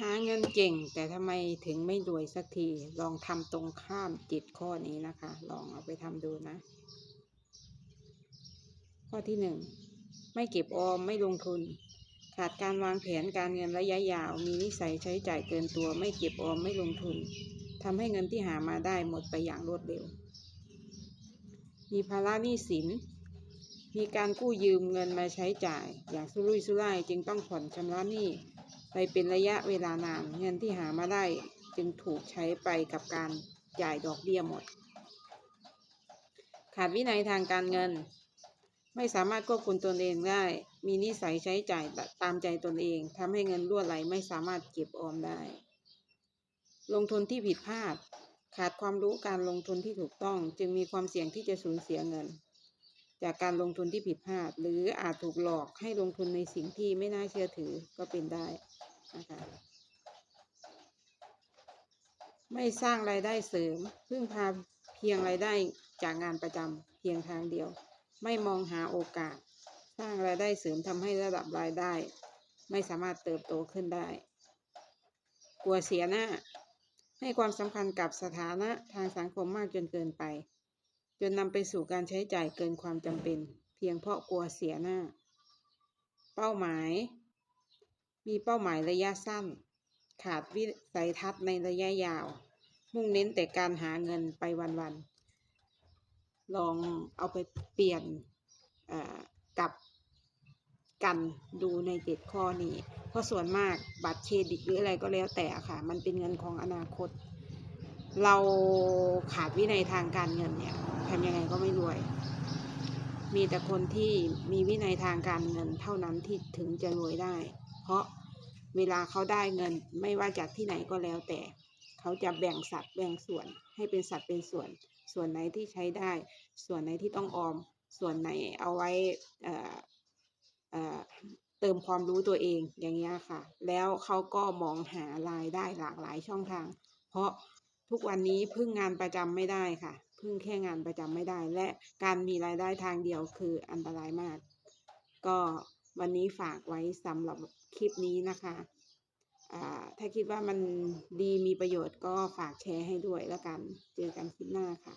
หาเงินเก่งแต่ทำไมถึงไม่รวยสักที ลองทำตรงข้ามจิตข้อนี้นะคะ ลองเอาไปทำดูนะ ข้อที่หนึ่งไม่เก็บออมไม่ลงทุน ขาดการวางแผนการเงินระยะยาว มีนิสัยใช้จ่ายเกินตัว ไม่เก็บออมไม่ลงทุนทำให้เงินที่หามาได้หมดไปอย่างรวดเร็ว มีภาระหนี้สิน มีการกู้ยืมเงินมาใช้จ่าย อย่างสุรุ่ยสุร่ายจึงต้องผ่อนชำระหนี้ ไปเป็นระยะเวลานาน เงินที่หามาได้จึงถูกใช้ไปกับการจ่ายดอกเบี้ยหมด ขาดวินัยทางการเงิน ไม่สามารถควบคุมตนเองได้ มีนิสัยใช้จ่ายตามใจตนเองทำให้เงินรั่วไหลไม่สามารถเก็บออมได้ ลงทุนที่ผิดพลาด ขาดความรู้การลงทุนที่ถูกต้อง จึงมีความเสี่ยงที่จะสูญเสียเงิน จากการลงทุนที่ผิดพลาด หรืออาจถูกหลอกให้ลงทุนในสิ่งที่ไม่น่าเชื่อถือก็เป็นได้นะคะ ไม่สร้างรายได้เสริม พึ่งพาเพียงรายได้จากงานประจำเพียงทางเดียว ไม่มองหาโอกาส สร้างรายได้เสริมทำให้ระดับรายได้ ไม่สามารถเติบโตขึ้นได้ กลัวเสียหน้า ให้ความสำคัญกับสถานะทางสังคมมากจนเกินไป จนนำไปสู่การใช้จ่ายเกินความจำเป็น เพียงเพราะกลัวเสียหน้า เป้าหมาย มีเป้าหมายระยะสั้น ขาดวิสัยทัศน์ในระยะยาว มุ่งเน้นแต่การหาเงินไปวันๆ ลองเอาไปเปลี่ยนกับกันดูในเจ็ดข้อนี้ เพราะส่วนมากบัตรเครดิตหรืออะไรก็แล้วแต่ค่ะ มันเป็นเงินของอนาคต เราขาดวินัยทางการเงินเนี่ยทำยังไงก็ไม่รวย มีแต่คนที่มีวินัยทางการเงินเท่านั้นที่ถึงจะรวยได้ เพราะ เวลาเขาได้เงินไม่ว่าจากที่ไหนก็แล้วแต่ เขาจะแบ่งสัดแบ่งส่วนให้เป็นสัดเป็นส่วน ส่วนไหนที่ใช้ได้ ส่วนไหนที่ต้องออม ส่วนไหนเอาไว้เเเติมความรู้ตัวเองอย่างเงี้ยค่ะ แล้วเขาก็มองหารายได้หลากหลายช่องทาง เพราะทุกวันนี้พึ่งงานประจำไม่ได้ค่ะพึ่งแค่งานประจำไม่ได้ และการมีรายได้ทางเดียวคืออันตรายมาก ก็ วันนี้ฝากไว้สำหรับคลิปนี้นะคะถ้าคิดว่ามันดีมีประโยชน์ก็ฝากแชร์ให้ด้วยแล้วกัน เจอกันคลิปหน้าค่ะ